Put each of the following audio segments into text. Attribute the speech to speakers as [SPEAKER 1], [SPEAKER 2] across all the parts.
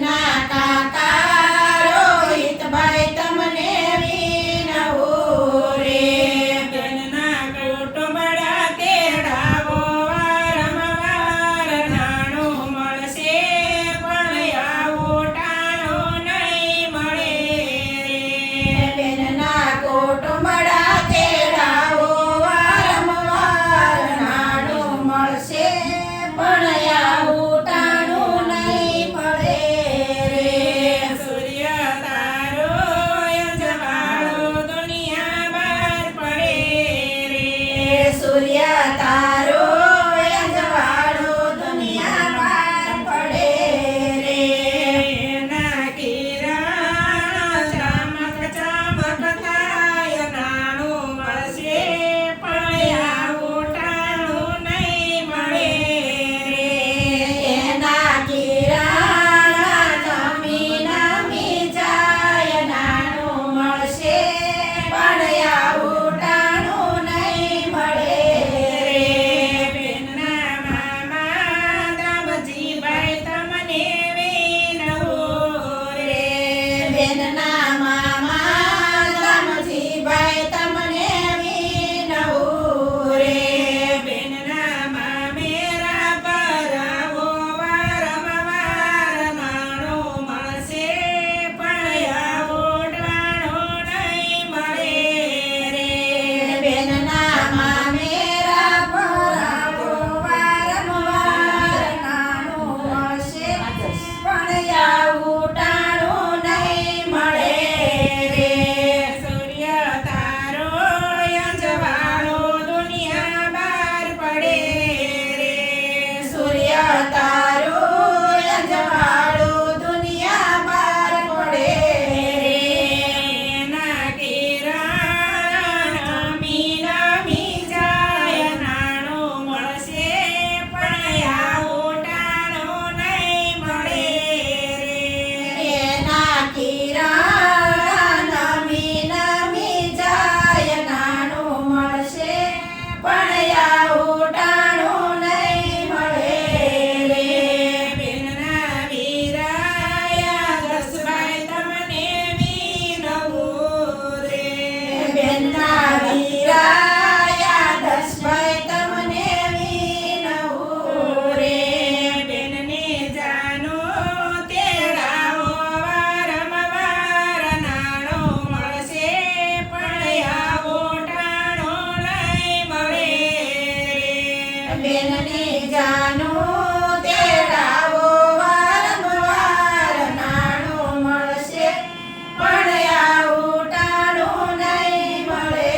[SPEAKER 1] หน้าตาตา
[SPEAKER 2] બેનની જાનું તેરાવો વારંવાર નાણું મળશે. પણ આવું ટાણું નહીં મળે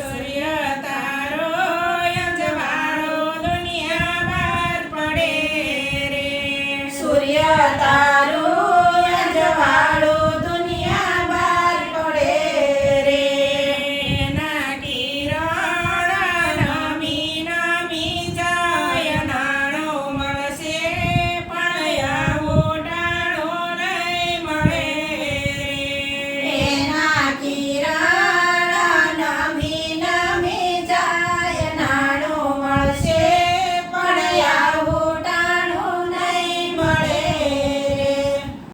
[SPEAKER 2] સૂર્ય તારો અજવાળો દુનિયા બહાર પડે રે.
[SPEAKER 1] સૂર્ય તારો